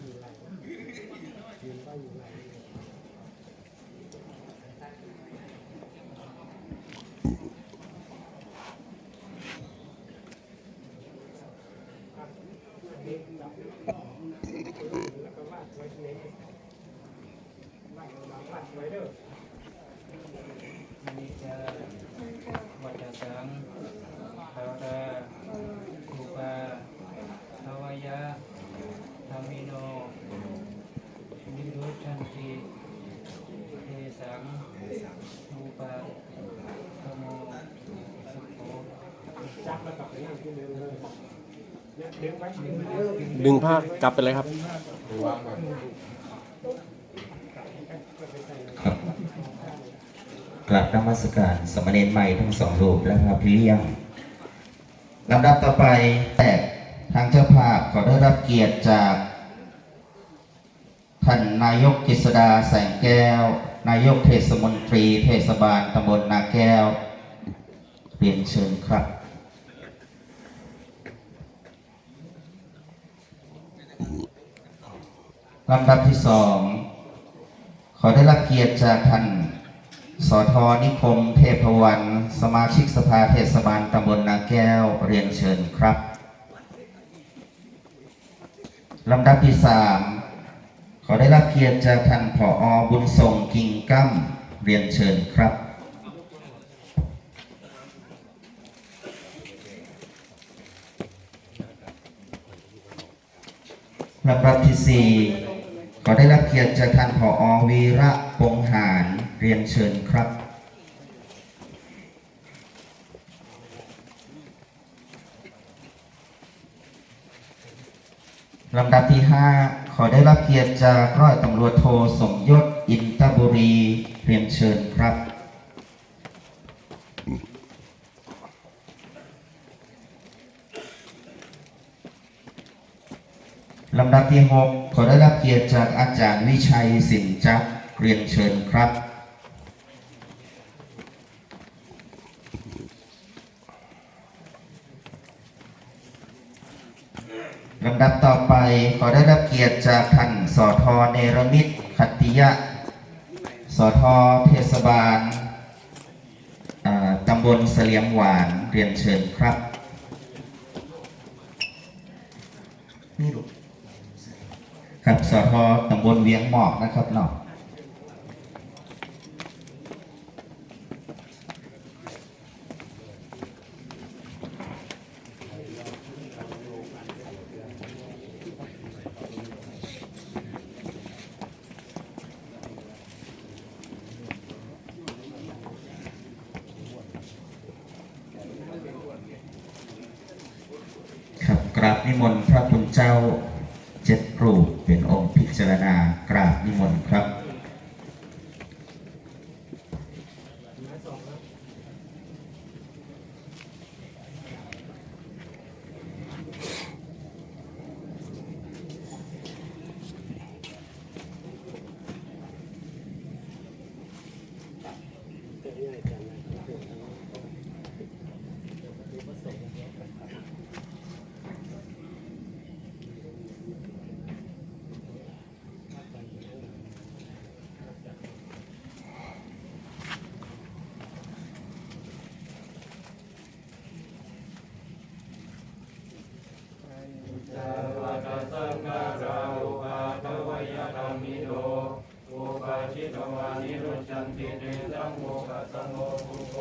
อยู่ไหนยืนว่าอยู่ไหนแล้วก็วาดไว้เน้าดวาดไว้เด้อนิจาวัจสังภาราอุปาทวยะธรรมิโนนิรุชันติเทสังอุปาธโมสุโข จับแล้วกลับไปนั่งที่เดิมเลยเนี่ย ดึงไว้ดึงไว้ดึงผ้ากลับไปเลยครับ ครับกลับนมัสการสมณเณรใหม่ทั้งสองรูปและพระพิเลี้ยงลำดับต่อไปแรกทางเจ้าภาพขอได้รับเกียรติจากท่านนายกกฤษดาแสงแก้ว นายกเทศมนตรี เทศบาลตำบลนาแก้ว เรียนเชิญครับ ลำดับที่สอง ขอได้รับเกียรติจากท่านสทนิคม เทพวันสมาชิกสภาเทศบาลตำบลนาแก้วเรียนเชิญครับลำดับที่สามขอได้รับเกียรติจากท่านผอบุญทรงกิ่งกั้มเรียนเชิญครับลำดับที่สี่ ขอได้รับเกียรติจากท่านผอวีระปงหารเรียนเชิญครับลำดับที่ห้าขอได้รับเกียรติจากร้อยตำรวจโทสมยศอินตบุรีเรียนเชิญครับ ลำดับที่หกขอได้รับเกียรติจากอาจารย์วิชัยสินจักเรียนเชิญครับลำดับต่อไปขอได้รับเกียรติจากท่านสอทอเนรมิตขัตติยะ สอทอเทศบาลอ่าตำบลเสลียมหวานเรียนเชิญครับ นี่ลูก ครับสทตำบลเวียงหมอกนะครับเนาะครับกราบนิมนต์พระคุณเจ้าเจ็ดรูป เป็นองค์พิจารณากราบนิมนต์ครับ สวัสสังฆาราอุปาทวยธรรมิโน อุปาชิตวานิรุชันติเตสังโมกัสสโมภุโค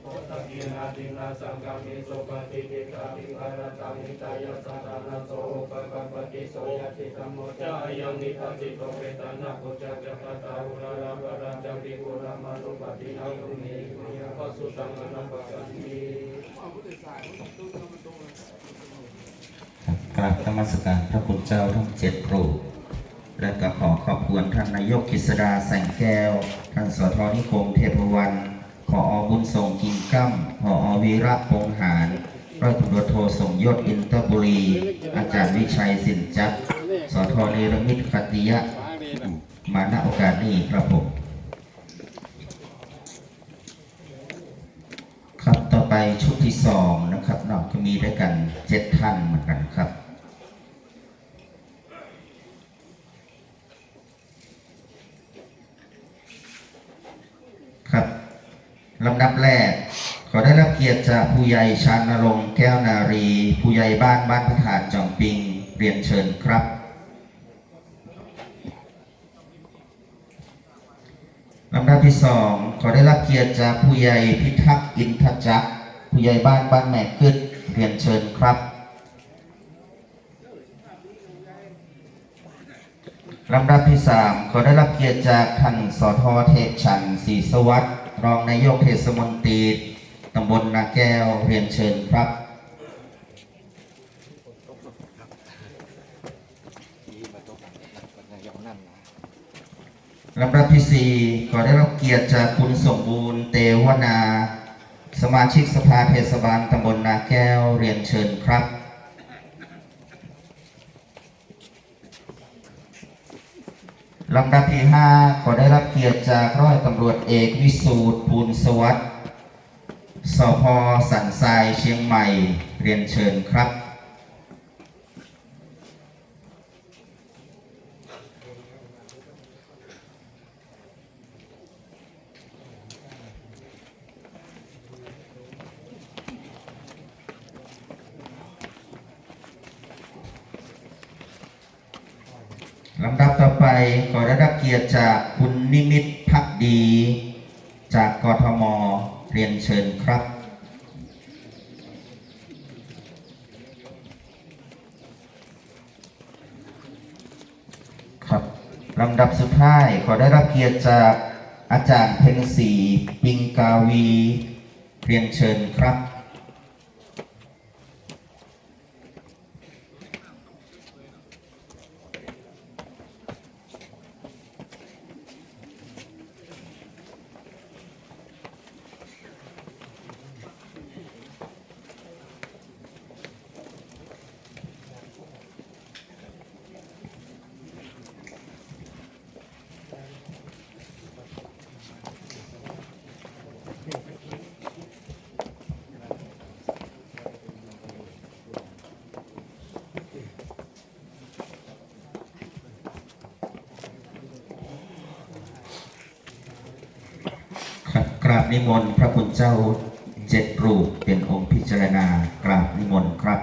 โพธิกินาตินาสังกัมิโสปฏิทิกาติกาลตังนิตายสัตตานาโสปะกัปปติโสยติธรรมโมจายังนิทัสสิโตเวตานาปุจจกตตาหุราราบรังจังติกุรามานุปติอายุเมกุยปัสสุตังอนัปปันติ กราบธรรมสการพระคุณเจ้าทั้งเจ็ดรูและก็ขอขอบคุณท่านนายกกฤษดาแสงแก้ว ท่านสทนิคมเทพวันผออบุญทรงกิ่งกั้มผออวีระปงหารร้อยตำรวจโทสมยศอินตบุรี อาจารย์วิชัยสินจักรสทเนรมิตขัตติยะ มาณโอกาสนี้ครับผม ครับต่อไป ชุดที่สองนะครับเนอกจะมีด้วยกันเจ็ดท่านเหมือนกันครับครับลำดับแรก ขอได้รับเกียรติจากผู้ใหญ่ชานรงค์แก้วนารี ผู้ใหญ่บ้านบ้านพระธาตุจอมปิง เรียนเชิญครับ ลำดับที่สองขอได้รับเกียรติจากผู้ใหญ่พิทักษ์อินทจักร ผู้ใหญ่บ้านบ้านแม่กึดเรียนเชิญครับลำดับที่สามขอได้รับเกียรติจากท่านสทเทพชันศรีสวัสดิ์รองนายกเทศมนตรีตำบลนาแก้วเรียนเชิญครับลำดับที่สี่ขอได้รับเกียรติจากคุณสมบูรณ์เตวนา สมาชิกสภาเทศบาลตำบลนาแก้วเรียนเชิญครับ ลำดับที่ห้าขอได้รับเกียรติจากร้อยตำรวจเอกวิสูตรภูลสวัสดิ์สพสันทรายเชียงใหม่เรียนเชิญครับ ลำดับต่อไป ขอได้รับเกียรติจากคุณนิมิตพักดี จากกทมเรียนเชิญครับครับลำดับสุดท้ายขอได้รับเกียรติจากอาจารย์เพ็ญศรีปิงกาวี เรียนเชิญครับ นิมนต์พระคุณเจ้าเจ็ดรูปเป็นองค์พิจารณากราบนิมนต์ครับ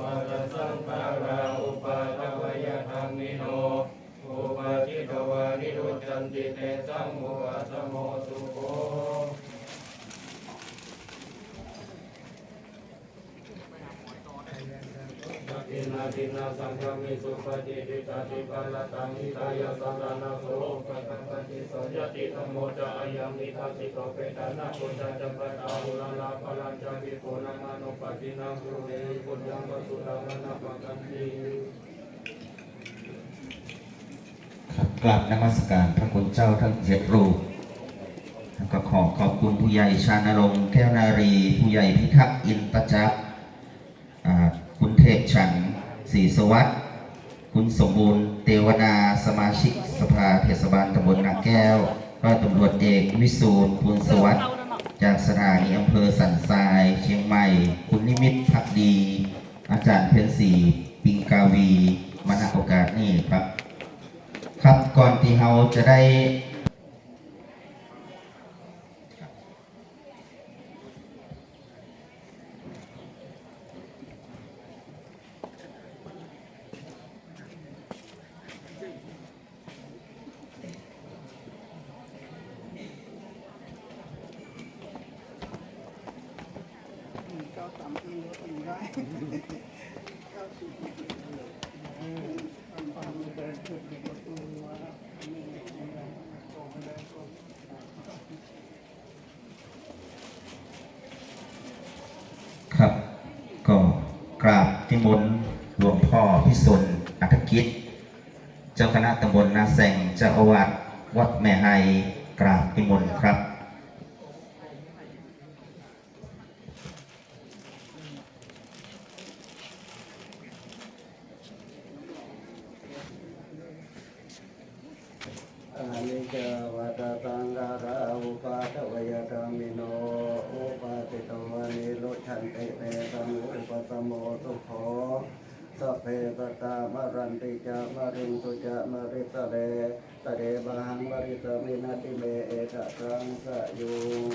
วัจสังขาราอุปาทวยธรรมิโนอุปาทิตวานิรุจันติเตสังมุ อัสโมสุโภอินาทินาสังฆมิสุปฏิทิตาติปัลลตังอิตายะสังรานาโสปะตังปฏิสัยติธรรมโมจะอายังมิทัสสิโตเปตานาปุจจจัปปะตาหุลาลาปะลัญจวิโกนามานุปตินังสุเรปุญญังวสุลามนาปะกันติ ครับ กราบนมัสการพระคุณเจ้าทั้งเจ็ดรูปแล้วก็ขอขอบคุณผู้ใหญ่ชานรงค์แก้วนารี ผู้ใหญ่พิทักษ์อินตจักคุณเทพฉันศรีสวัสดิ์คุณสมบูรณ์เตวนาสมาชิกสภาเทศบาลตำบลนาแก้วร้อยตำรวจเอกวิสูตรภูลสวัสดิ์จากสถานีอำเภอสันทราย เชียงใหม่ คุณนิมิตพักดี อาจารย์เพ็ญศรีปิงกาวีมาณโอกาสนี้ครับ ครับก่อนที่เราจะได้ ครับ ก็กราบนิมนต์หลวงพ่อพิสุนอัฐกิจ เจ้าคณะตำบลนาแสงเจ้าอาวาสวัดแม่ไฮกราบนิมนต์ครับอานิจจวัตตังกาลาอุปา ชันติเตตังอุปตโมตุโขสัพเพตตามรันติจามรินตุจามริตะเลตะเดบังบริตมินาติเมเอกะครังสะยุง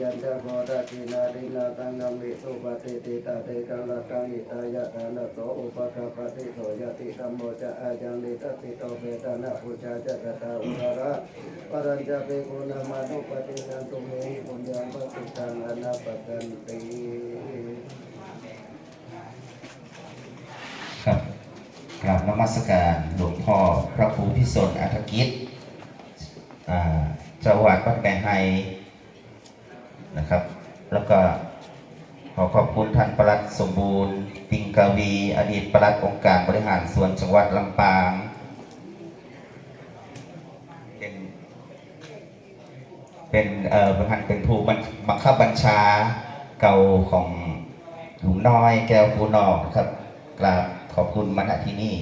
ยันจะโมดาทินารินาตังนัมมิสุปฏิติตาเตกังละกังอิตายะทานะโสอุปกปปฏิโสยติธรรมโมจะอายังลิตติโตเวทนาปุจาจะกตาอุระระปรัญจะเปกุณมานุปฏิสันตุเมหิปุญญังปฏิตังอนาปกันติครับกราบนมัสการหลวงพ่อพระครูพิสนอัฐกิจจ้าอาวาดวัดแม่ไฮ นะครับ แล้วก็ขอขอบคุณท่านประหลัดสมบูรณ์ปิงกาวี อดีตประหลัดองค์การบริหารส่วนจังหวัดลำปาง เป็นเป็นเอ่อประธานเป็นผู้บังคับบัญชาเก่าของหลุมน้อยแก้วภูนอกนะครับกราบขอบคุณมาณที่นี่